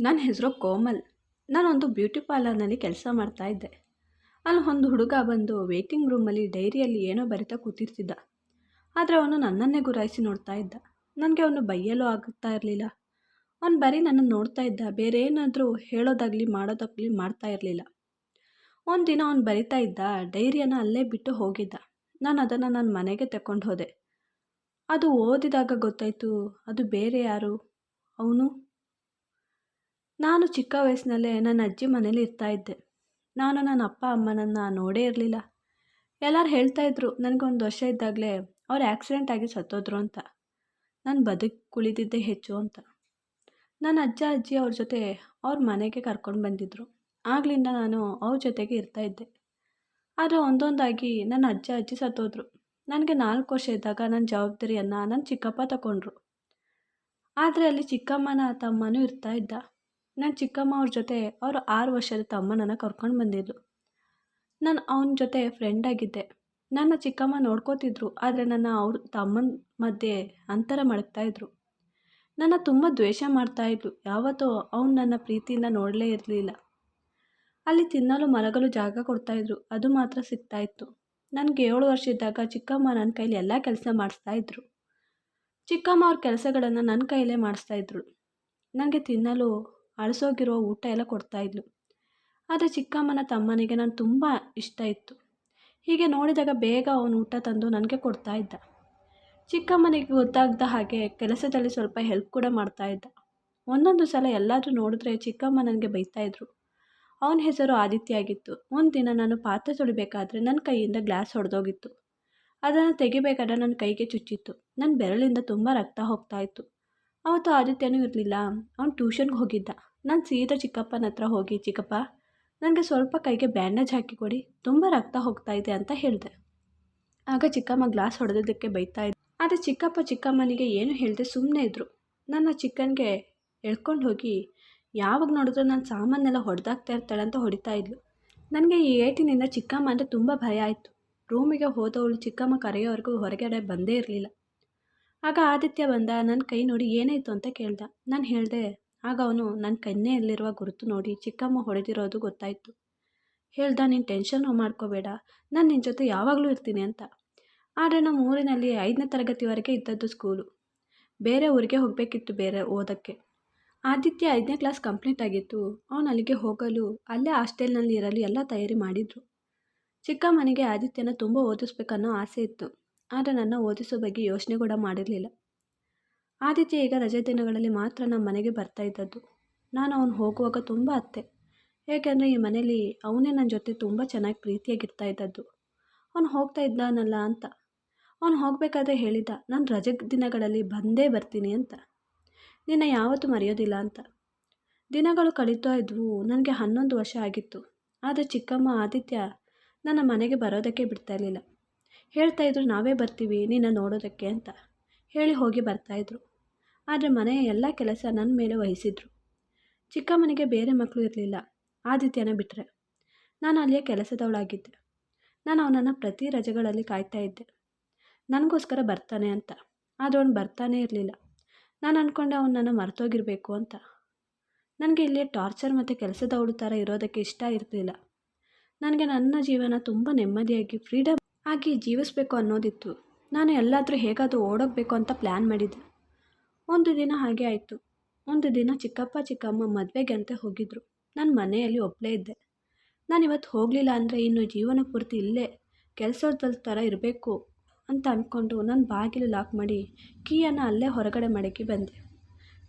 ನನ್ನ ಹೆಸರು ಕೋಮಲ್. ನಾನೊಂದು ಬ್ಯೂಟಿ ಪಾರ್ಲರ್ನಲ್ಲಿ ಕೆಲಸ ಮಾಡ್ತಾ ಇದ್ದೆ. ಅಲ್ಲಿ ಒಂದು ಹುಡುಗ ಬಂದು ವೇಟಿಂಗ್ ರೂಮಲ್ಲಿ ಡೈರಿಯಲ್ಲಿ ಏನೋ ಬರಿತಾ ಕೂತಿರ್ತಿದ್ದ. ಆದರೆ ಅವನು ನನ್ನನ್ನೇ ಗುರಾಯಿಸಿ ನೋಡ್ತಾ ಇದ್ದ. ನನಗೆ ಅವನು ಬೈಯಲು ಆಗುತ್ತಾ ಇರಲಿಲ್ಲ. ಅವನು ಬರೀ ನನ್ನನ್ನು ನೋಡ್ತಾ ಇದ್ದ. ಬೇರೆ ಏನಾದರೂ ಹೇಳೋದಾಗಲಿ ಮಾಡೋದಾಗಲಿ ಮಾಡ್ತಾ ಇರಲಿಲ್ಲ. ಒಂದು ದಿನ ಅವನು ಬರಿತಾ ಇದ್ದ. ಡೈರಿಯನ್ನು ಅಲ್ಲೇ ಬಿಟ್ಟು ಹೋಗಿದ್ದ. ನಾನು ಅದನ್ನು ನನ್ನ ಮನೆಗೆ ತಗೊಂಡು ಹೋದೆ. ಅದು ಓದಿದಾಗ ಗೊತ್ತಾಯಿತು. ಅದು ಬೇರೆ ಯಾರು? ಅವನು? ನಾನು ಚಿಕ್ಕ ವಯಸ್ಸಿನಲ್ಲೇ ನನ್ನ ಅಜ್ಜಿ ಮನೇಲಿ ಇರ್ತಾಯಿದ್ದೆ ನಾನು ನನ್ನ ಅಪ್ಪ, ಅಮ್ಮನನ್ನು ನೋಡೇ ಇರಲಿಲ್ಲ. ಎಲ್ಲರೂ ಹೇಳ್ತಾಯಿದ್ರು ನನಗೊಂದು ವರ್ಷ ಇದ್ದಾಗಲೇ ಅವ್ರು ಆ್ಯಕ್ಸಿಡೆಂಟ್ ಆಗಿ ಸತ್ತೋದ್ರು ಅಂತ. ನಾನು ಬದುಕು ಕುಳಿತಿದ್ದೇ ಹೆಚ್ಚು ಅಂತ. ನನ್ನ ಅಜ್ಜ, ಅಜ್ಜಿ ಅವ್ರ ಜೊತೆ ಅವ್ರ ಮನೆಗೆ ಕರ್ಕೊಂಡು ಬಂದಿದ್ದರು ಆಗಲಿಂದ ನಾನು ಅವ್ರ ಜೊತೆಗೆ ಇರ್ತಾ ಇದ್ದೆ. ಆದರೆ ಒಂದೊಂದಾಗಿ ನನ್ನ ಅಜ್ಜ, ಅಜ್ಜಿ ಸತ್ತೋದ್ರು. ನನಗೆ ನಾಲ್ಕು ವರ್ಷ ಇದ್ದಾಗ ನನ್ನ ಜವಾಬ್ದಾರಿಯನ್ನು ನನ್ನ ಚಿಕ್ಕಪ್ಪ ತಗೊಂಡ್ರು ಆದರೆ ಅಲ್ಲಿ ಚಿಕ್ಕಮ್ಮನ ತಮ್ಮನೂ ಇರ್ತಾ ಇದ್ದ. ನನ್ನ ಚಿಕ್ಕಮ್ಮ ಅವ್ರ ಜೊತೆ ಅವರು ಆರು ವರ್ಷದ ತಮ್ಮನನ್ನು ಕರ್ಕೊಂಡು ಬಂದಿದ್ದರು ನಾನು ಅವನ ಜೊತೆ ಫ್ರೆಂಡ್ ಆಗಿದ್ದೆ. ನನ್ನ ಚಿಕ್ಕಮ್ಮ ನೋಡ್ಕೋತಿದ್ರು, ಆದರೆ ನನ್ನ ಅವ್ರ ತಮ್ಮನ ಮಧ್ಯೆ ಅಂತರ ಮಡಗ್ತಾಯಿದ್ರು ನನ್ನ ತುಂಬ ದ್ವೇಷ ಮಾಡ್ತಾಯಿದ್ರು ಯಾವತ್ತೂ ಅವನು ನನ್ನ ಪ್ರೀತಿಯಿಂದ ನೋಡಲೇ ಇರಲಿಲ್ಲ. ಅಲ್ಲಿ ತಿನ್ನಲು ಮಲಗಲು ಜಾಗ ಕೊಡ್ತಾಯಿದ್ರು ಅದು ಮಾತ್ರ ಸಿಗ್ತಾಯಿತ್ತು ನನಗೆ ಏಳು ವರ್ಷ ಇದ್ದಾಗ ಚಿಕ್ಕಮ್ಮ ನನ್ನ ಕೈಲಿ ಎಲ್ಲ ಕೆಲಸ ಮಾಡಿಸ್ತಾಯಿದ್ರು ಚಿಕ್ಕಮ್ಮ ಅವ್ರ ಕೆಲಸಗಳನ್ನು ನನ್ನ ಕೈಲೇ ಮಾಡಿಸ್ತಾಯಿದ್ರು ನನಗೆ ತಿನ್ನಲು ಅಳಿಸೋಗಿರೋ ಊಟ ಎಲ್ಲ ಕೊಡ್ತಾಯಿದ್ಲು ಆದರೆ ಚಿಕ್ಕಮ್ಮನ ತಮ್ಮನಿಗೆ ನಾನು ತುಂಬ ಇಷ್ಟ ಇತ್ತು. ಹೀಗೆ ನೋಡಿದಾಗ ಬೇಗ ಅವನು ಊಟ ತಂದು ನನಗೆ ಕೊಡ್ತಾ ಇದ್ದ. ಚಿಕ್ಕಮ್ಮನಿಗೆ ಗೊತ್ತಾಗ್ದ ಹಾಗೆ ಕೆಲಸದಲ್ಲಿ ಸ್ವಲ್ಪ ಹೆಲ್ಪ್ ಕೂಡ ಮಾಡ್ತಾಯಿದ್ದ ಒಂದೊಂದು ಸಲ ಎಲ್ಲಾದರೂ ನೋಡಿದ್ರೆ ಚಿಕ್ಕಮ್ಮ ನನಗೆ ಬೈತಾಯಿದ್ರು ಅವನ ಹೆಸರು ಆದಿತ್ಯ ಆಗಿತ್ತು. ಒಂದು ದಿನ ನಾನು ಪಾತ್ರೆ ತೊಳಿಬೇಕಾದ್ರೆ ನನ್ನ ಕೈಯಿಂದ ಗ್ಲಾಸ್ ಹೊಡೆದೋಗಿತ್ತು. ಅದನ್ನು ತೆಗಿಬೇಕಾದ್ರೆ ನನ್ನ ಕೈಗೆ ಚುಚ್ಚಿತ್ತು. ನನ್ನ ಬೆರಳಿಂದ ತುಂಬ ರಕ್ತ ಹೋಗ್ತಾಯಿತ್ತು ಅವತ್ತು ಆದಿತ್ಯನೂ ಇರಲಿಲ್ಲ. ಅವನು ಟ್ಯೂಷನ್ಗೆ ಹೋಗಿದ್ದ. ನಾನು ಸೀದಾ ಚಿಕ್ಕಪ್ಪನ ಹತ್ರ ಹೋಗಿ, ಚಿಕ್ಕಪ್ಪ ನನಗೆ ಸ್ವಲ್ಪ ಕೈಗೆ ಬ್ಯಾಂಡೇಜ್ ಹಾಕಿ ಕೊಡಿ, ತುಂಬ ರಕ್ತ ಹೋಗ್ತಾ ಇದೆ ಅಂತ ಹೇಳಿದೆ. ಆಗ ಚಿಕ್ಕಮ್ಮ ಗ್ಲಾಸ್ ಹೊಡೆದಿದ್ದಕ್ಕೆ ಬೈತಾ ಇದ್ದೆ. ಆದರೆ ಚಿಕ್ಕಪ್ಪ ಚಿಕ್ಕಮ್ಮನಿಗೆ ಏನು ಹೇಳಿದೆ ಸುಮ್ಮನೆ ಇದ್ದರು ನನ್ನ ಚಿಕ್ಕನಿಗೆ ಎಳ್ಕೊಂಡು ಹೋಗಿ, ಯಾವಾಗ ನೋಡಿದ್ರು ನಾನು ಸಾಮಾನೆಲ್ಲ ಹೊಡೆದಾಗ್ತಾ ಇರ್ತಾಳೆ ಅಂತ ಹೊಡಿತಾ ಇದ್ಲು. ನನಗೆ ಈ ಏಟಿನಿಂದ ಚಿಕ್ಕಮ್ಮ ಅಂದರೆ ತುಂಬ ಭಯ ಆಯಿತು. ರೂಮಿಗೆ ಹೋದವಳು ಚಿಕ್ಕಮ್ಮ ಕರೆಯೋವರೆಗೂ ಹೊರಗಡೆ ಬಂದೇ ಇರಲಿಲ್ಲ. ಆಗ ಆದಿತ್ಯ ಬಂದ ನನ್ನ ಕೈ ನೋಡಿ ಏನಾಯಿತು? ಅಂತ ಕೇಳ್ದ. ನಾನು ಹೇಳಿದೆ ಆಗ ಅವನು ನನ್ನ ಕೆನ್ನೆಯಲ್ಲಿರುವ ಗುರುತು ನೋಡಿ ಚಿಕ್ಕಮ್ಮ ಹೊಡೆದಿರೋದು ಗೊತ್ತಾಯಿತು. ಹೇಳ್ದ, ನೀನು ಟೆನ್ಷನ್ ಮಾಡ್ಕೋಬೇಡ. ನಾನು ನಿನ್ನ ಜೊತೆ ಯಾವಾಗಲೂ ಇರ್ತೀನಿ ಅಂತ. ಆದರೆ ನಮ್ಮ ಊರಿನಲ್ಲಿ ಐದನೇ ತರಗತಿವರೆಗೆ ಇದ್ದದ್ದು ಸ್ಕೂಲು. ಬೇರೆ ಊರಿಗೆ ಹೋಗಬೇಕಿತ್ತು ಬೇರೆ ಓದೋಕ್ಕೆ. ಆದಿತ್ಯ ಐದನೇ ಕ್ಲಾಸ್ ಕಂಪ್ಲೀಟ್ ಆಗಿತ್ತು. ಅವನು ಅಲ್ಲಿಗೆ ಹೋಗಲು, ಅಲ್ಲೇ ಹಾಸ್ಟೆಲ್ನಲ್ಲಿ ಇರಲು ಎಲ್ಲ ತಯಾರಿ ಮಾಡಿದರು. ಚಿಕ್ಕಮ್ಮನಿಗೆ ಆದಿತ್ಯನ ತುಂಬ ಓದಿಸ್ಬೇಕನ್ನೋ ಆಸೆ ಇತ್ತು. ಆದರೆ ನನ್ನ ಓದಿಸೋ ಬಗ್ಗೆ ಯೋಚನೆ ಕೂಡ ಮಾಡಿರಲಿಲ್ಲ. ಆದಿತ್ಯ ಈಗ ರಜೆ ದಿನಗಳಲ್ಲಿ ಮಾತ್ರ ನಮ್ಮ ಮನೆಗೆ ಬರ್ತಾ ಇದ್ದದ್ದು. ನಾನು ಅವನು ಹೋಗುವಾಗ ತುಂಬ ಅತ್ತೆ. ಏಕೆಂದರೆ ಈ ಮನೇಲಿ ಅವನೇ ನನ್ನ ಜೊತೆ ತುಂಬ ಚೆನ್ನಾಗಿ ಪ್ರೀತಿಯಾಗಿರ್ತಾ ಇದ್ದದ್ದು. ಅವನು ಹೋಗ್ತಾ ಇದ್ದಾನಲ್ಲ ಅಂತ. ಅವನು ಹೋಗಬೇಕಾದ್ರೆ ಹೇಳಿದ್ದ ನಾನು ರಜೆ ದಿನಗಳಲ್ಲಿ ಬಂದೇ ಬರ್ತೀನಿ ಅಂತ. ನಿನ್ನ ಯಾವತ್ತೂ ಮರೆಯೋದಿಲ್ಲ ಅಂತ. ದಿನಗಳು ಕಳೀತಾ ಇದ್ವು. ನನಗೆ ಹನ್ನೊಂದು ವರ್ಷ ಆಗಿತ್ತು. ಆದರೆ ಚಿಕ್ಕಮ್ಮ ಆದಿತ್ಯ ನನ್ನ ಮನೆಗೆ ಬರೋದಕ್ಕೆ ಬಿಡ್ತಾ ಇರಲಿಲ್ಲ. ಹೇಳ್ತಾಯಿದ್ರು ನಾವೇ ಬರ್ತೀವಿ ನಿನ್ನ ನೋಡೋದಕ್ಕೆ ಅಂತ. ಹೇಳಿ ಹೋಗಿ ಬರ್ತಾಯಿದ್ರು ಆದರೆ ಮನೆಯ ಎಲ್ಲ ಕೆಲಸ ನನ್ನ ಮೇಲೆ ವಹಿಸಿದ್ರು. ಚಿಕ್ಕಮ್ಮನಿಗೆ ಬೇರೆ ಮಕ್ಕಳು ಇರಲಿಲ್ಲ. ಆದಿತ್ಯನ ಬಿಟ್ಟರೆ ನಾನು ಅಲ್ಲಿಯ ಕೆಲಸದವಳಾಗಿದ್ದೆ. ನಾನು ಅವನನ್ನು ಪ್ರತಿ ರಜೆಗಳಲ್ಲಿ ಕಾಯ್ತಾ ಇದ್ದೆ. ನನಗೋಸ್ಕರ ಬರ್ತಾನೆ ಅಂತ. ಆದರೆ ಅವನು ಬರ್ತಾನೇ ಇರಲಿಲ್ಲ. ನಾನು ಅಂದ್ಕೊಂಡೆ ಅವನು ನನ್ನ ಮರ್ತೋಗಿರಬೇಕು ಅಂತ. ನನಗೆ ಇಲ್ಲಿ ಟಾರ್ಚರ್ ಮತ್ತು ಕೆಲಸದವಳು ಥರ ಇರೋದಕ್ಕೆ ಇಷ್ಟ ಇರಲಿಲ್ಲ. ನನಗೆ ನನ್ನ ಜೀವನ ತುಂಬ ನೆಮ್ಮದಿಯಾಗಿ ಫ್ರೀಡಮ್ ಆಗಿ ಜೀವಿಸಬೇಕು ಅನ್ನೋದಿತ್ತು. ನಾನು ಎಲ್ಲಾದರೂ ಹೇಗಾದರೂ ಓಡೋಗಬೇಕು ಅಂತ ಪ್ಲ್ಯಾನ್ ಮಾಡಿದ್ದೆ. ಒಂದು ದಿನ ಹಾಗೆ ಆಯಿತು. ಒಂದು ದಿನ ಚಿಕ್ಕಪ್ಪ ಚಿಕ್ಕಮ್ಮ ಮದುವೆಗೆ ಅಂತ ಹೋಗಿದ್ದರು ನಾನು ಮನೆಯಲ್ಲಿ ಒಬ್ಬಳೇ ಇದ್ದೆ. ನಾನು ಇವತ್ತು ಹೋಗಲಿಲ್ಲ ಅಂದರೆ ಇನ್ನು ಜೀವನ ಪೂರ್ತಿ ಇಲ್ಲೇ ಕೆಲಸದ ಥರ ಇರಬೇಕು ಅಂತ ಅಂದ್ಕೊಂಡು ನಾನು ಬಾಗಿಲು ಲಾಕ್ ಮಾಡಿ ಕೀಯನ್ನು ಅಲ್ಲೇ ಹೊರಗಡೆ ಮಡಗಿ ಬಂದೆ.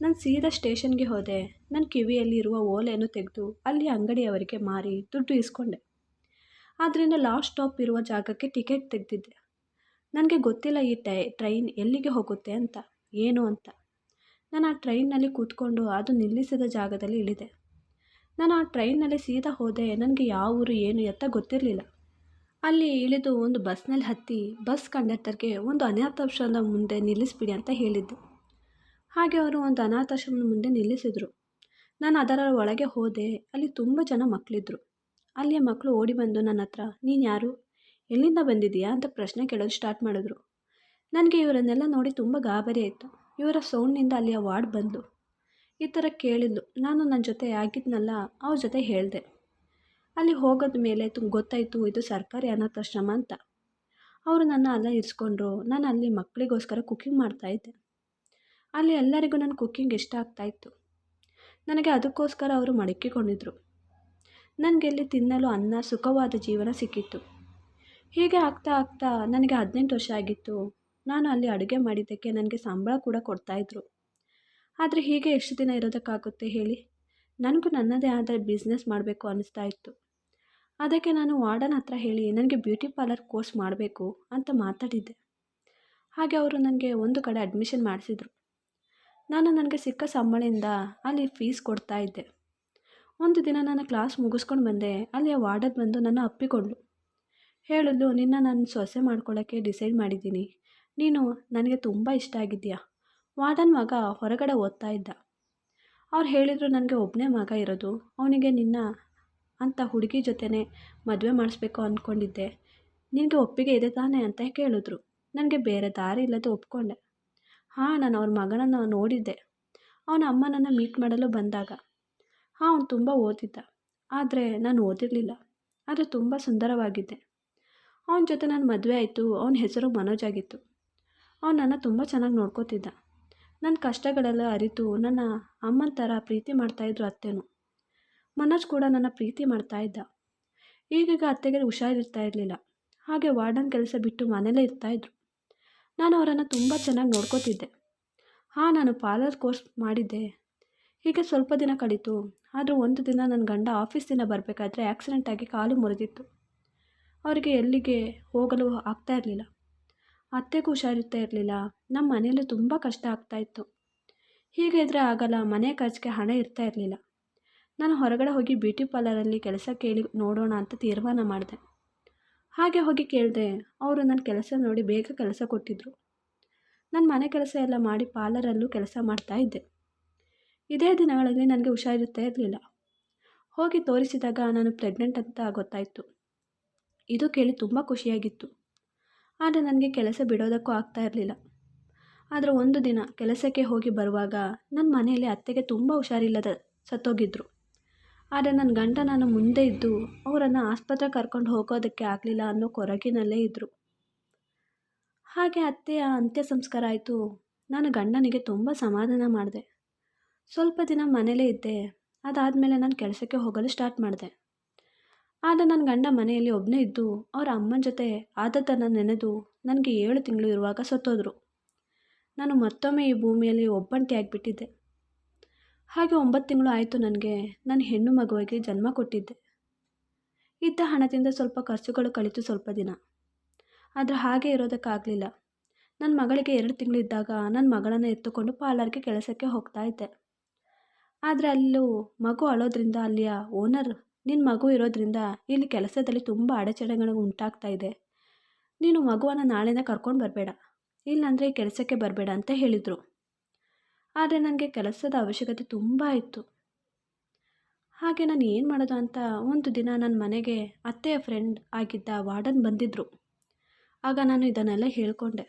ನಾನು ಸೀದಾ ಸ್ಟೇಷನ್ಗೆ ಹೋದೆ. ನನ್ನ ಕಿವಿಯಲ್ಲಿ ಇರುವ ಓಲೆಯನ್ನು ತೆಗೆದು ಅಲ್ಲಿ ಅಂಗಡಿಯವರಿಗೆ ಮಾರಿ ದುಡ್ಡು ಇಸ್ಕೊಂಡೆ. ಆದ್ದರಿಂದ ಲಾಸ್ಟ್ ಸ್ಟಾಪ್ ಇರುವ ಜಾಗಕ್ಕೆ ಟಿಕೆಟ್ ತೆಗೆದಿದ್ದೆ. ನನಗೆ ಗೊತ್ತಿಲ್ಲ ಈ ಟೈ, ಟ್ರೈನ್ ಎಲ್ಲಿಗೆ ಹೋಗುತ್ತೆ ಅಂತ, ಏನು ಅಂತ. ನಾನು ಆ ಟ್ರೈನ್ನಲ್ಲಿ ಕೂತ್ಕೊಂಡು ಅದು ನಿಲ್ಲಿಸಿದ ಜಾಗದಲ್ಲಿ ಇಳಿದೆ. ನಾನು ಆ ಟ್ರೈನ್ನಲ್ಲಿ ಸೀದಾ ಹೋದೆ, ನನಗೆ ಯಾವ ಊರು ಏನು ಎತ್ತ ಗೊತ್ತಿರಲಿಲ್ಲ. ಅಲ್ಲಿ ಇಳಿದು ಒಂದು ಬಸ್ನಲ್ಲಿ ಹತ್ತಿ ಬಸ್ ಕಂಡಕ್ಟರ್ಗೆ ಒಂದು ಅನಾಥಾಶ್ರಮದ ಮುಂದೆ ನಿಲ್ಲಿಸ್ಬಿಡಿ ಅಂತ ಹೇಳಿದ್ದು. ಹಾಗೆ ಅವರು ಒಂದು ಅನಾಥಾಶ್ರಮದ ಮುಂದೆ ನಿಲ್ಲಿಸಿದರು. ನಾನು ಅದರ ಒಳಗೆ ಹೋದೆ, ಅಲ್ಲಿ ತುಂಬ ಜನ ಮಕ್ಕಳಿದ್ರು. ಅಲ್ಲಿಯ ಮಕ್ಕಳು ಓಡಿ ಬಂದು ನನ್ನ ಹತ್ರ, ನೀನು ಯಾರು? ಎಲ್ಲಿಂದ ಬಂದಿದೆಯಾ ಅಂತ ಪ್ರಶ್ನೆ ಕೇಳೋದು ಸ್ಟಾರ್ಟ್ ಮಾಡಿದ್ರು. ನನಗೆ ಇವರನ್ನೆಲ್ಲ ನೋಡಿ ತುಂಬ ಗಾಬರಿ ಆಯಿತು. ಇವರ ಸೌಂಡ್ನಿಂದ ಅಲ್ಲಿ ವಾರ್ಡ್ ಬಂದು ಈ ಥರ ಕೇಳಿದ್ಲು. ನಾನು ನನ್ನ ಜೊತೆ ಆಗಿದ್ನಲ್ಲ, ಅವ್ರ ಜೊತೆ ಹೇಳಿದೆ. ಅಲ್ಲಿ ಹೋಗೋದ ಮೇಲೆ ತು, ಗೊತ್ತಾಯಿತು ಇದು ಸರ್ಕಾರಿ ಅನಾಥಾಶ್ರಮ ಅಂತ. ಅವರು ನನ್ನ ಅಲ್ಲ ಇರಿಸ್ಕೊಂಡ್ರು. ನಾನು ಅಲ್ಲಿ ಮಕ್ಕಳಿಗೋಸ್ಕರ ಕುಕ್ಕಿಂಗ್ ಮಾಡ್ತಾಯಿದ್ದೆ ಅಲ್ಲಿ ಎಲ್ಲರಿಗೂ ನನ್ನ ಕುಕ್ಕಿಂಗ್ ಇಷ್ಟ ಆಗ್ತಾಯಿತ್ತು ನನಗೆ ಅದಕ್ಕೋಸ್ಕರ ಅವರು ಮಡಕಿಕೊಂಡಿದ್ರು. ನನಗೆ ಇಲ್ಲಿ ತಿನ್ನಲು ಅನ್ನ, ಸುಖವಾದ ಜೀವನ ಸಿಕ್ಕಿತ್ತು. ಹೀಗೆ ಆಗ್ತಾ ಆಗ್ತಾ ನನಗೆ ಹದಿನೆಂಟು ವರ್ಷ ಆಗಿತ್ತು. ನಾನು ಅಲ್ಲಿ ಅಡುಗೆ ಮಾಡಿದ್ದಕ್ಕೆ ನನಗೆ ಸಂಬಳ ಕೂಡ ಕೊಡ್ತಾಯಿದ್ರು ಆದರೆ ಹೀಗೆ ಎಷ್ಟು ದಿನ ಇರೋದಕ್ಕಾಗುತ್ತೆ ಹೇಳಿ? ನನಗೂ ನನ್ನದೇ ಆದ ಬಿಸ್ನೆಸ್ ಮಾಡಬೇಕು ಅನ್ನಿಸ್ತಾ ಇತ್ತು. ಅದಕ್ಕೆ ನಾನು ವಾರ್ಡನ್ ಹತ್ರ ಹೇಳಿ, ನನಗೆ ಬ್ಯೂಟಿ ಪಾರ್ಲರ್ ಕೋರ್ಸ್ ಮಾಡಬೇಕು ಅಂತ ಮಾತಾಡಿದ್ದೆ. ಹಾಗೆ ಅವರು ನನಗೆ ಒಂದು ಕಡೆ ಅಡ್ಮಿಷನ್ ಮಾಡಿಸಿದರು. ನಾನು ನನಗೆ ಸಿಕ್ಕ ಸಂಬಳದಿಂದ ಅಲ್ಲಿ ಫೀಸ್ ಕೊಡ್ತಾ ಇದ್ದೆ. ಒಂದು ದಿನ ನಾನು ಕ್ಲಾಸ್ ಮುಗಿಸ್ಕೊಂಡು ಬಂದೆ ಅಲ್ಲಿ ವಾರ್ಡನ್ ಬಂದು ನನ್ನ ಅಪ್ಪಿಕೊಂಡ್ಳು ಹೇಳಿದ್ಲು ನಿನ್ನ ನಾನು ಸೊಸೆ ಮಾಡ್ಕೊಳ್ಳೋಕ್ಕೆ ಡಿಸೈಡ್ ಮಾಡಿದ್ದೀನಿ. ನೀನು ನನಗೆ ತುಂಬ ಇಷ್ಟ ಆಗಿದ್ಯಾ ವಾರ್ಡನ್ ಮಗ ಹೊರಗಡೆ ಓದ್ತಾ ಇದ್ದ. ಅವ್ರು ಹೇಳಿದರು ನನಗೆ ಒಬ್ಬನೇ ಮಗ ಇರೋದು. ಅವನಿಗೆ ನಿನ್ನ ಅಂತ ಹುಡುಗಿ ಜೊತೆನೇ ಮದುವೆ ಮಾಡಿಸ್ಬೇಕು ಅಂದ್ಕೊಂಡಿದ್ದೆ ನಿನಗೆ ಒಪ್ಪಿಗೆ ಇದೆ ತಾನೇ ಅಂತ ಕೇಳಿದ್ರು. ನನಗೆ ಬೇರೆ ದಾರಿ ಇಲ್ಲದೆ ಒಪ್ಕೊಂಡೆ. ಹಾಂ, ನಾನು ಅವ್ರ ಮಗನನ್ನು ನೋಡಿದ್ದೆ. ಅವನ ಅಮ್ಮನನ್ನು ಮೀಟ್ ಮಾಡಲು ಬಂದಾಗ. ಹಾಂ, ಅವನು ತುಂಬ ಓದಿದ್ದ ಆದರೆ ನಾನು ಓದಿರಲಿಲ್ಲ. ಆದರೆ ತುಂಬ ಸುಂದರವಾಗಿದ್ದೆ. ಅವನ ಜೊತೆ ನಾನು ಮದುವೆ ಆಯಿತು. ಅವನ ಹೆಸರು ಮನೋಜ್ ಆಗಿತ್ತು. ಅವನು ನನ್ನ ತುಂಬ ಚೆನ್ನಾಗಿ ನೋಡ್ಕೋತಿದ್ದ. ನನ್ನ ಕಷ್ಟಗಳೆಲ್ಲ ಅರಿತು ನನ್ನ ಅಮ್ಮನ ಥರ ಪ್ರೀತಿ ಮಾಡ್ತಾಯಿದ್ರು ಅತ್ತೆನೂ. ಮನೋಜ್ ಕೂಡ ನನ್ನ ಪ್ರೀತಿ ಮಾಡ್ತಾಯಿದ್ದ ಈಗೀಗ ಅತ್ತೆಗೆ ಹುಷಾರಿರ್ತಾ ಇರಲಿಲ್ಲ. ಹಾಗೆ ವಾರ್ಡನ್ ಕೆಲಸ ಬಿಟ್ಟು ಮನೇಲೇ ಇರ್ತಾಯಿದ್ರು ನಾನು ಅವರನ್ನು ತುಂಬ ಚೆನ್ನಾಗಿ ನೋಡ್ಕೋತಿದ್ದೆ. ಹಾಂ, ನಾನು ಪಾರ್ಲರ್ ಕೋರ್ಸ್ ಮಾಡಿದ್ದೆ. ಹೀಗೆ ಸ್ವಲ್ಪ ದಿನ ಕಳೀತು. ಆದರೂ ಒಂದು ದಿನ ನನ್ನ ಗಂಡ ಆಫೀಸಿಂದ ಬರಬೇಕಾದ್ರೆ ಆಕ್ಸಿಡೆಂಟಾಗಿ ಕಾಲು ಮುರಿದಿತ್ತು. ಅವರಿಗೆ ಎಲ್ಲಿಗೆ ಹೋಗಲು ಆಗ್ತಾ ಇರಲಿಲ್ಲ. ಅತ್ತೆಗೂ ಹುಷಾರಿರ್ತಾ ಇರಲಿಲ್ಲ. ನಮ್ಮ ಮನೆಯಲ್ಲೂ ತುಂಬ ಕಷ್ಟ ಆಗ್ತಾಯಿತ್ತು ಹೀಗೆ ಇದ್ದರೆ ಆಗಲ್ಲ, ಮನೆ ಖರ್ಚಿಗೆ ಹಣ ಇರ್ತಾ ಇರಲಿಲ್ಲ. ನಾನು ಹೊರಗಡೆ ಹೋಗಿ ಬ್ಯೂಟಿ ಪಾರ್ಲರಲ್ಲಿ ಕೆಲಸ ಕೇಳಿ ನೋಡೋಣ ಅಂತ ತೀರ್ಮಾನ ಮಾಡಿದೆ. ಹಾಗೆ ಹೋಗಿ ಕೇಳಿದೆ, ಅವರು ನನ್ನ ಕೆಲಸ ನೋಡಿ ಬೇಗ ಕೆಲಸ ಕೊಟ್ಟಿದ್ದರು ನನ್ನ ಮನೆ ಕೆಲಸ ಎಲ್ಲ ಮಾಡಿ ಪಾರ್ಲರಲ್ಲೂ ಕೆಲಸ ಮಾಡ್ತಾ ಇದ್ದೆ. ಇದೇ ದಿನಗಳಲ್ಲಿ ನನಗೆ ಹುಷಾರಿರ್ತಾ ಇರಲಿಲ್ಲ. ಹೋಗಿ ತೋರಿಸಿದಾಗ ನಾನು ಪ್ರೆಗ್ನೆಂಟ್ ಅಂತ ಗೊತ್ತಾಯಿತು. ಇದು ಕೇಳಿ ತುಂಬ ಖುಷಿಯಾಗಿತ್ತು. ಆದರೆ ನನಗೆ ಕೆಲಸ ಬಿಡೋದಕ್ಕೂ ಆಗ್ತಾ ಇರಲಿಲ್ಲ. ಆದರೆ ಒಂದು ದಿನ ಕೆಲಸಕ್ಕೆ ಹೋಗಿ ಬರುವಾಗ ನನ್ನ ಮನೆಯಲ್ಲಿ ಅತ್ತೆಗೆ ತುಂಬ ಹುಷಾರಿಲ್ಲದ ಸತ್ತೋಗಿದ್ದರು ಆದರೆ ನನ್ನ ಗಂಡ ನಾನು ಮುಂದೆ ಇದ್ದು ಅವರನ್ನು ಆಸ್ಪತ್ರೆ ಕರ್ಕೊಂಡು ಹೋಗೋದಕ್ಕೆ ಆಗಲಿಲ್ಲ ಅನ್ನೋ ಕೊರಗಿನಲ್ಲೇ ಇದ್ದರು ಹಾಗೆ ಅತ್ತೆಯ ಅಂತ್ಯ ಸಂಸ್ಕಾರ ಆಯಿತು. ನಾನು ಗಂಡನಿಗೆ ತುಂಬ ಸಮಾಧಾನ ಮಾಡಿದೆ. ಸ್ವಲ್ಪ ದಿನ ಮನೇಲೇ ಇದ್ದೆ. ಅದಾದಮೇಲೆ ನಾನು ಕೆಲಸಕ್ಕೆ ಹೋಗಲು ಸ್ಟಾರ್ಟ್ ಮಾಡಿದೆ. ಆದರೆ ನನ್ನ ಗಂಡ ಮನೆಯಲ್ಲಿ ಒಬ್ಬನೇ ಇದ್ದು, ಅವರ ಅಮ್ಮನ ಜೊತೆ ಆದದ್ದನ್ನು ನೆನೆದು ನನಗೆ ಏಳು ತಿಂಗಳು ಇರುವಾಗ ಸತ್ತೋದ್ರು. ನಾನು ಮತ್ತೊಮ್ಮೆ ಈ ಭೂಮಿಯಲ್ಲಿ ಒಬ್ಬಂಟಿ ಆಗಿಬಿಟ್ಟಿದ್ದೆ. ಹಾಗೆ ಒಂಬತ್ತು ತಿಂಗಳು ಆಯಿತು ನನಗೆ ನನ್ನ ಹೆಣ್ಣು ಮಗುವಿಗೆ ಜನ್ಮ ಕೊಟ್ಟಿದ್ದೆ. ಇದ್ದ ಹಣದಿಂದ ಸ್ವಲ್ಪ ಖರ್ಚುಗಳು ಕಳಿತು ಸ್ವಲ್ಪ ದಿನ. ಆದರೆ ಹಾಗೆ ಇರೋದಕ್ಕಾಗಲಿಲ್ಲ. ನನ್ನ ಮಗಳಿಗೆ ಎರಡು ತಿಂಗಳಿದ್ದಾಗ ನನ್ನ ಮಗಳನ್ನು ಎತ್ತುಕೊಂಡು ಪಾರ್ಲರ್ಗೆ ಕೆಲಸಕ್ಕೆ ಹೋಗ್ತಾ ಇದ್ದೆ. ಆದರೆ ಅಲ್ಲೂ ಮಗು ಅಳೋದ್ರಿಂದ ಅಲ್ಲಿಯ ಓನರ್ ನಿನ್ನ ಮಗು ಇರೋದ್ರಿಂದ ಇಲ್ಲಿ ಕೆಲಸದಲ್ಲಿ ತುಂಬ ಅಡಚಣೆಗಳು ಉಂಟಾಗ್ತಾ ಇದೆ. ನೀನು ಮಗುವನ್ನು ನಾಳೆನೇ ಕರ್ಕೊಂಡು ಬರಬೇಡ. ಇಲ್ಲಾಂದರೆ ಈ ಕೆಲಸಕ್ಕೆ ಬರಬೇಡ ಅಂತ ಹೇಳಿದರು. ಆದರೆ ನನಗೆ ಕೆಲಸದ ಅವಶ್ಯಕತೆ ತುಂಬ ಇತ್ತು. ಹಾಗೆ ನಾನು ಏನು ಮಾಡೋದು ಅಂತ ಒಂದು ದಿನ ನನ್ನ ಮನೆಗೆ ಅತ್ತೆಯ ಫ್ರೆಂಡ್ ಆಗಿದ್ದ ವಾರ್ಡನ್ ಬಂದಿದ್ದರು ಆಗ ನಾನು ಇದನ್ನೆಲ್ಲ ಹೇಳ್ಕೊಂಡೆ.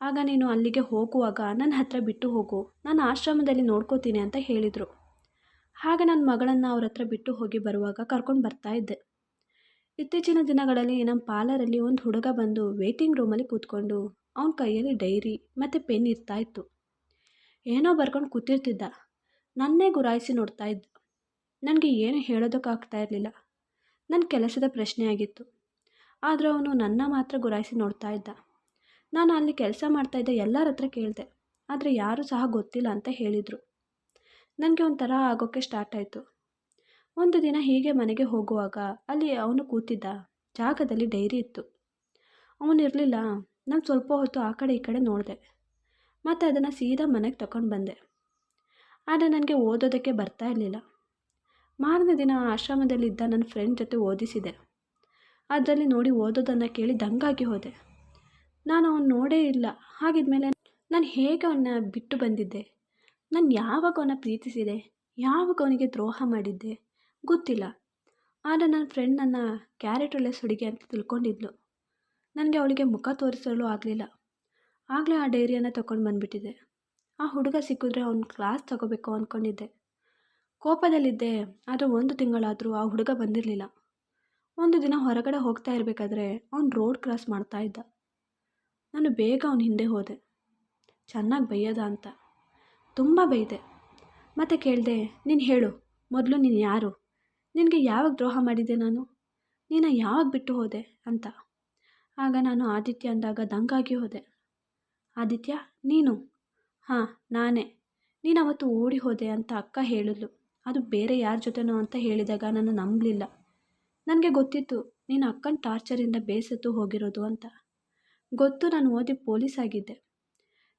ಆಗ ನೀನು ಅಲ್ಲಿಗೆ ಹೋಗುವಾಗ ನನ್ನ ಹತ್ರ ಬಿಟ್ಟು ಹೋಗು. ನಾನು ಆಶ್ರಮದಲ್ಲಿ ನೋಡ್ಕೋತೀನಿ ಅಂತ ಹೇಳಿದರು. ಹಾಗೆ ನನ್ನ ಮಗಳನ್ನು ಅವ್ರ ಹತ್ರ ಬಿಟ್ಟು ಹೋಗಿ ಬರುವಾಗ ಕರ್ಕೊಂಡು ಬರ್ತಾ ಇದ್ದೆ. ಇತ್ತೀಚಿನ ದಿನಗಳಲ್ಲಿ ನಮ್ಮ ಪಾರ್ಲರಲ್ಲಿ ಒಂದು ಹುಡುಗ ಬಂದು ವೇಟಿಂಗ್ ರೂಮಲ್ಲಿ ಕೂತ್ಕೊಂಡು ಅವನ ಕೈಯಲ್ಲಿ ಡೈರಿ ಮತ್ತು ಪೆನ್ ಇರ್ತಾ ಇತ್ತು. ಏನೋ ಬರ್ಕೊಂಡು ಕೂತಿರ್ತಿದ್ದ. ನನ್ನೇ ಗುರಾಯಿಸಿ ನೋಡ್ತಾ ಇದ್ದ. ನನಗೆ ಏನು ಹೇಳೋದಕ್ಕಾಗ್ತಾ ಇರಲಿಲ್ಲ. ನನ್ನ ಕೆಲಸದ ಪ್ರಶ್ನೆ ಆಗಿತ್ತು. ಆದರೆ ಅವನು ನನ್ನ ಮಾತ್ರ ಗುರಾಯಿಸಿ ನೋಡ್ತಾ ಇದ್ದ. ನಾನು ಅಲ್ಲಿ ಕೆಲಸ ಮಾಡ್ತಾಯಿದ್ದ ಎಲ್ಲರ ಹತ್ರ ಕೇಳಿದೆ. ಆದರೆ ಯಾರೂ ಸಹ ಗೊತ್ತಿಲ್ಲ ಅಂತ ಹೇಳಿದರು. ನನಗೆ ಒಂಥರ ಆಗೋಕ್ಕೆ ಸ್ಟಾರ್ಟ್ ಆಯಿತು. ಒಂದು ದಿನ ಹೀಗೆ ಮನೆಗೆ ಹೋಗುವಾಗ ಅಲ್ಲಿ ಅವನು ಕೂತಿದ್ದ. ಜಾಗದಲ್ಲಿ ಡೈರಿ ಇತ್ತು. ಅವನಿರಲಿಲ್ಲ ನಾನು ಸ್ವಲ್ಪ ಹೊತ್ತು ಆ ಕಡೆ ಈ ಕಡೆ ನೋಡಿದೆ. ಮತ್ತು ಅದನ್ನು ಸೀದಾ ಮನೆಗೆ ತಗೊಂಡು ಬಂದೆ. ಆದರೆ ನನಗೆ ಓದೋದಕ್ಕೆ ಬರ್ತಾ ಇರಲಿಲ್ಲ. ಮಾರನೇ ದಿನ ಆಶ್ರಮದಲ್ಲಿದ್ದ ನನ್ನ ಫ್ರೆಂಡ್ ಜೊತೆ ಓದಿಸಿದೆ. ಅದರಲ್ಲಿ ನೋಡಿ ಓದೋದನ್ನು ಕೇಳಿ ದಂಗಾಗಿ ಹೋದೆ. ನಾನು ಅವನು ನೋಡೇ ಇಲ್ಲ. ಹಾಗಿದ್ಮೇಲೆ ನಾನು ಹೇಗೆ ಅವನ್ನ ಬಿಟ್ಟು ಬಂದಿದ್ದೆ? ನಾನು ಯಾವಾಗ ಅವನ ಪ್ರೀತಿಸಿದೆ? ಯಾವಾಗ ಅವನಿಗೆ ದ್ರೋಹ ಮಾಡಿದ್ದೆ? ಗೊತ್ತಿಲ್ಲ. ಆದರೆ ನನ್ನ ಫ್ರೆಂಡ್ ನನ್ನ ಕ್ಯಾರೆಕ್ಟರ್ಲೆಸ್ ಹುಡುಗಿ ಅಂತ ತಿಳ್ಕೊಂಡಿದ್ಲು. ನನಗೆ ಅವಳಿಗೆ ಮುಖ ತೋರಿಸಲು ಆಗಲಿಲ್ಲ. ಆಗಲೇ ಆ ಡೈರಿಯನ್ನು ತಗೊಂಡು ಬಂದುಬಿಟ್ಟಿದ್ದೆ ಆ ಹುಡುಗ ಸಿಕ್ಕಿದ್ರೆ ಅವ್ನ ಕ್ಲಾಸ್ ತಗೋಬೇಕು ಅಂದ್ಕೊಂಡಿದ್ದೆ ಕೋಪದಲ್ಲಿದ್ದೆ, ಆದರೆ ಒಂದು ತಿಂಗಳಾದರೂ ಆ ಹುಡುಗ ಬಂದಿರಲಿಲ್ಲ. ಒಂದು ದಿನ ಹೊರಗಡೆ ಹೋಗ್ತಾ ಇರಬೇಕಾದ್ರೆ ಅವ್ನು ರೋಡ್ ಕ್ರಾಸ್ ಮಾಡ್ತಾ ಇದ್ದ. ನಾನು ಬೇಗ ಅವನ ಹಿಂದೆ ಹೋದೆ. ಚೆನ್ನಾಗಿ ಬೈಯೋದ ಅಂತ. ತುಂಬ ಬೈದೆ. ಮತ್ತೆ ಕೇಳಿದೆ, ನೀನು ಹೇಳು, ಮೊದಲು ನೀನು ಯಾರು? ನಿನಗೆ ಯಾವಾಗ ದ್ರೋಹ ಮಾಡಿದ್ದೆ ನಾನು? ನೀನು ಯಾವಾಗ ಬಿಟ್ಟು ಹೋದೆ ಅಂತ. ಆಗ ನಾನು ಆದಿತ್ಯ ಅಂದಾಗ ದಂಗಾಗಿ ಹೋದೆ. ಆದಿತ್ಯ, ನೀನು? ಹಾಂ, ನಾನೇ. ನೀನು ಅವತ್ತು ಓಡಿ ಹೋದೆ ಅಂತ ಅಕ್ಕ ಹೇಳಿದ್ಲು. ಅದು ಬೇರೆ ಯಾರ ಜೊತೆನೋ ಅಂತ ಹೇಳಿದಾಗ ನಾನು ನಂಬಲಿಲ್ಲ. ನನಗೆ ಗೊತ್ತಿತ್ತು, ನೀನು ಅಕ್ಕನ ಟಾರ್ಚರಿಂದ ಬೇಸತ್ತು ಹೋಗಿರೋದು ಅಂತ. ಗೊತ್ತು, ನಾನು ಓದಿ ಪೊಲೀಸ್ ಆಗಿದ್ದೆ.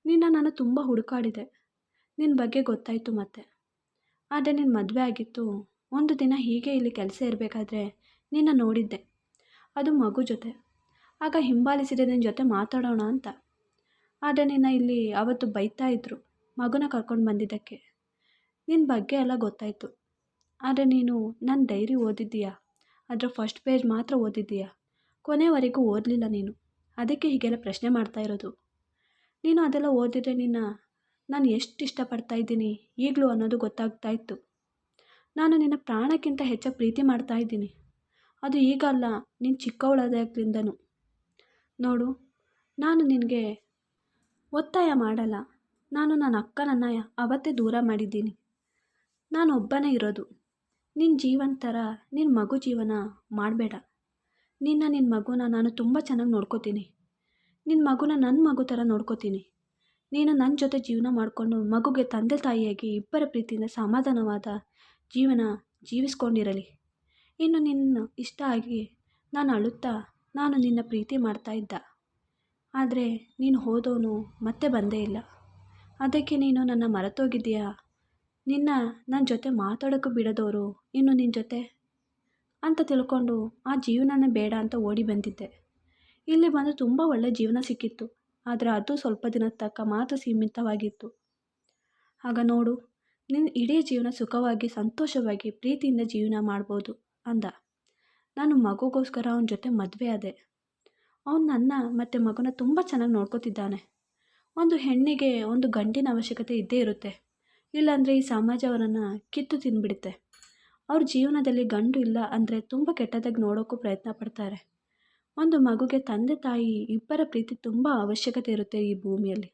ನಿನ್ನ ನಾನು ತುಂಬ ಹುಡುಕಾಡಿದೆ. ನಿನ್ನ ಬಗ್ಗೆ ಗೊತ್ತಾಯಿತು ಮತ್ತೆ. ಆದರೆ ನಿನ್ನ ಮದುವೆ ಆಗಿತ್ತು. ಒಂದು ದಿನ ಹೀಗೆ ಇಲ್ಲಿ ಕೆಲಸ ಇರಬೇಕಾದ್ರೆ ನಿನ್ನ ನೋಡಿದ್ದೆ. ಅದು ಮಗು ಜೊತೆ. ಆಗ ಹಿಂಬಾಲಿಸಿದೆ ನಿನ್ನ ಜೊತೆ ಮಾತಾಡೋಣ ಅಂತ. ಆದರೆ ನಿನ್ನ ಇಲ್ಲಿ ಅವತ್ತು ಬೈತಾ ಇದ್ರು ಮಗುನ ಕರ್ಕೊಂಡು ಬಂದಿದ್ದಕ್ಕೆ. ನಿನ್ನ ಬಗ್ಗೆ ಎಲ್ಲ ಗೊತ್ತಾಯಿತು. ಆದರೆ ನೀನು ನನ್ನ ಡೈರಿ ಓದಿದ್ದೀಯಾ? ಅದರ ಫಸ್ಟ್ ಪೇಜ್ ಮಾತ್ರ ಓದಿದ್ದೀಯಾ? ಕೊನೆವರೆಗೂ ಓದಲಿಲ್ಲ ನೀನು. ಅದಕ್ಕೆ ಹೀಗೆಲ್ಲ ಪ್ರಶ್ನೆ ಮಾಡ್ತಾ ಇರೋದು. ನೀನು ಅದೆಲ್ಲ ಓದಿದ್ರೆ ನಿನ್ನ ನಾನು ಎಷ್ಟು ಇಷ್ಟಪಡ್ತಾ ಇದ್ದೀನಿ, ಈಗಲೂ ಅನ್ನೋದು ಗೊತ್ತಾಗ್ತಾ ಇತ್ತು. ನಾನು ನಿನ್ನ ಪ್ರಾಣಕ್ಕಿಂತ ಹೆಚ್ಚಾಗಿ ಪ್ರೀತಿ ಮಾಡ್ತಾ ಇದ್ದೀನಿ. ಅದು ಈಗ ಅಲ್ಲ, ನೀನು ಚಿಕ್ಕವಳಾದಾಗ್ಲಿಂದನೂ. ನೋಡು, ನಾನು ನಿನಗೆ ಒತ್ತಾಯ ಮಾಡಲ್ಲ. ನಾನು ನನ್ನ ಅಕ್ಕನನ್ನು ಅವತ್ತೇ ದೂರ ಮಾಡಿದ್ದೀನಿ. ನಾನು ಒಬ್ಬನೇ ಇರೋದು. ನಿನ್ನ ಜೀವನ ಥರ ನಿನ್ನ ಮಗು ಜೀವನ ಮಾಡಬೇಡ. ನಿನ್ನ ನಿನ್ನ ಮಗುನ ನಾನು ತುಂಬ ಚೆನ್ನಾಗಿ ನೋಡ್ಕೋತೀನಿ. ನಿನ್ನ ಮಗುನ ನನ್ನ ಮಗು ಥರ ನೋಡ್ಕೋತೀನಿ. ನೀನು ನನ್ನ ಜೊತೆ ಜೀವನ ಮಾಡಿಕೊಂಡು ಮಗುಗೆ ತಂದೆ ತಾಯಿಯಾಗಿ ಇಬ್ಬರ ಪ್ರೀತಿಯಿಂದ ಸಮಾಧಾನವಾದ ಜೀವನ ಜೀವಿಸ್ಕೊಂಡಿರಲಿ. ಇನ್ನು ನಿನ್ನ ಇಷ್ಟ ಆಗಿ ನಾನು ಅಳುತ್ತಾ ನಾನು ನಿನ್ನ ಪ್ರೀತಿ ಮಾಡ್ತಾ ಇದ್ದ. ಆದರೆ ನೀನು ಹೋದವನು ಮತ್ತೆ ಬಂದೇ ಇಲ್ಲ. ಅದಕ್ಕೆ ನೀನು ನನ್ನ ಮರೆತೋಗಿದ್ದೀಯಾ? ನಿನ್ನ ನನ್ನ ಜೊತೆ ಮಾತಾಡೋಕ್ಕೂ ಬಿಡದವರು ಇನ್ನು ನಿನ್ನ ಜೊತೆ? ಅಂತ ತಿಳ್ಕೊಂಡು ಆ ಜೀವನನೇ ಬೇಡ ಅಂತ ಓಡಿ ಬಂದಿದ್ದೆ. ಇಲ್ಲಿ ಬಂದು ತುಂಬ ಒಳ್ಳೆಯ ಜೀವನ ಸಿಕ್ಕಿತ್ತು. ಆದರೆ ಅದು ಸ್ವಲ್ಪ ದಿನದ ತಕ್ಕ ಮಾತ್ರ ಸೀಮಿತವಾಗಿತ್ತು. ಆಗ ನೋಡು ನಿನ್ನ ಇಡೀ ಜೀವನ ಸುಖವಾಗಿ, ಸಂತೋಷವಾಗಿ, ಪ್ರೀತಿಯಿಂದ ಜೀವನ ಮಾಡ್ಬೋದು ಅಂದ. ನಾನು ಮಗುಗೋಸ್ಕರ ಅವನ ಜೊತೆ ಮದುವೆ ಆದೆ. ಅವನು ನನ್ನ ಮತ್ತು ಮಗನ ತುಂಬ ಚೆನ್ನಾಗಿ ನೋಡ್ಕೋತಿದ್ದಾನೆ. ಒಂದು ಹೆಣ್ಣಿಗೆ ಒಂದು ಗಂಡಿನ ಅವಶ್ಯಕತೆ ಇದ್ದೇ ಇರುತ್ತೆ. ಇಲ್ಲಾಂದರೆ ಈ ಸಮಾಜ ಅವರನ್ನು ಕಿತ್ತು ತಿಂದ್ಬಿಡುತ್ತೆ ಅವ್ರ ಜೀವನದಲ್ಲಿ ಗಂಡು ಇಲ್ಲ ಅಂದರೆ ತುಂಬ ಕೆಟ್ಟದಾಗಿ ನೋಡೋಕ್ಕೂ ಪ್ರಯತ್ನ ಪಡ್ತಾರೆ. ಒಂದು ಮಗುಗೆ ತಂದೆ ತಾಯಿ ಇಬ್ಬರ ಪ್ರೀತಿ ತುಂಬ ಅವಶ್ಯಕತೆ ಇರುತ್ತೆ ಈ ಭೂಮಿಯಲ್ಲಿ.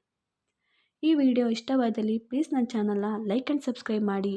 ಈ ವಿಡಿಯೋ ಇಷ್ಟವಾದಲ್ಲಿ ಪ್ಲೀಸ್ ನನ್ನ ಚಾನಲ್ನ ಲೈಕ್ ಆ್ಯಂಡ್ ಸಬ್ಸ್ಕ್ರೈಬ್ ಮಾಡಿ.